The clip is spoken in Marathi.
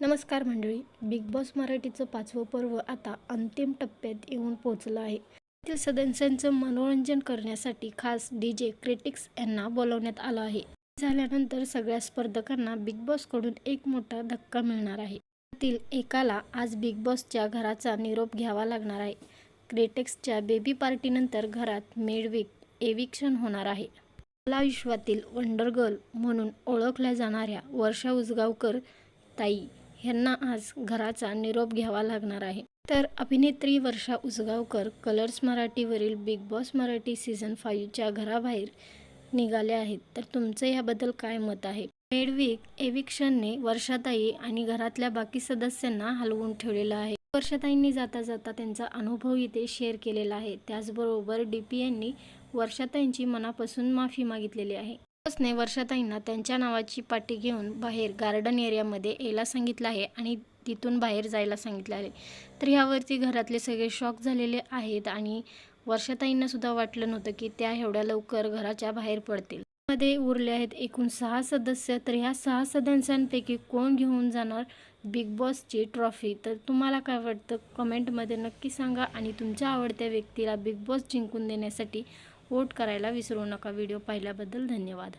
नमस्कार मंडळी बिग बॉस मराठीचं पाचवं पर्व आता अंतिम टप्प्यात येऊन पोहोचलं आहे. त्यातील सदस्यांचं मनोरंजन करण्यासाठी खास डी जे क्रिटिक्स यांना बोलवण्यात आलं आहे. झाल्यानंतर सगळ्या स्पर्धकांना बिग बॉसकडून एक मोठा धक्का मिळणार आहे. त्यातील एकाला आज बिग बॉसच्या घराचा निरोप घ्यावा लागणार आहे. क्रिटिक्सच्या बेबी पार्टीनंतर घरात मेडविक एविक्शन होणार आहे. कला विश्वातील वंडर गर्ल म्हणून ओळखल्या जाणाऱ्या वर्षा उसगावकर ताई यांना आज घराचा निरोप घ्यावा लागणार आहे. तर अभिनेत्री वर्षा उसगावकर कलर्स मराठीवरील बिग बॉस मराठी सीझन फाईव्हच्या घराबाहेर निघाल्या आहेत. तर तुमचं याबद्दल काय मत आहे? मेडविक एविक्शनने वर्षाताई आणि घरातल्या बाकी सदस्यांना हलवून ठेवलेलं आहे. वर्षाताईंनी जाता जाता त्यांचा अनुभव इथे शेअर केलेला आहे. त्याचबरोबर डी पी यांनी वर्षाताईंची मनापासून माफी मागितलेली आहे. बसने वर्षाताईंना त्यांच्या नावाची पाटी घेऊन बाहेर गार्डन एरियामध्ये यायला सांगितलं आहे आणि तिथून बाहेर जायला सांगितलं आहे. तर ह्यावरती घरातले सगळे शॉक झालेले आहेत आणि वर्षाताईंना सुद्धा वाटलं नव्हतं की त्या एवढ्या लवकर घराच्या बाहेर पडतील. मध्ये उरले आहेत एकूण सहा सदस्य तर ह्या सहा सदस्यांपैकी कोण घेऊन जाणार बिग बॉसची ट्रॉफी? तर तुम्हाला काय वाटतं? कमेंटमध्ये नक्की सांगा आणि तुमच्या आवडत्या व्यक्तीला बिग बॉस जिंकून देण्यासाठी वोट करायला विसरू नका. व्हिडिओ पाहिल्याबद्दल धन्यवाद.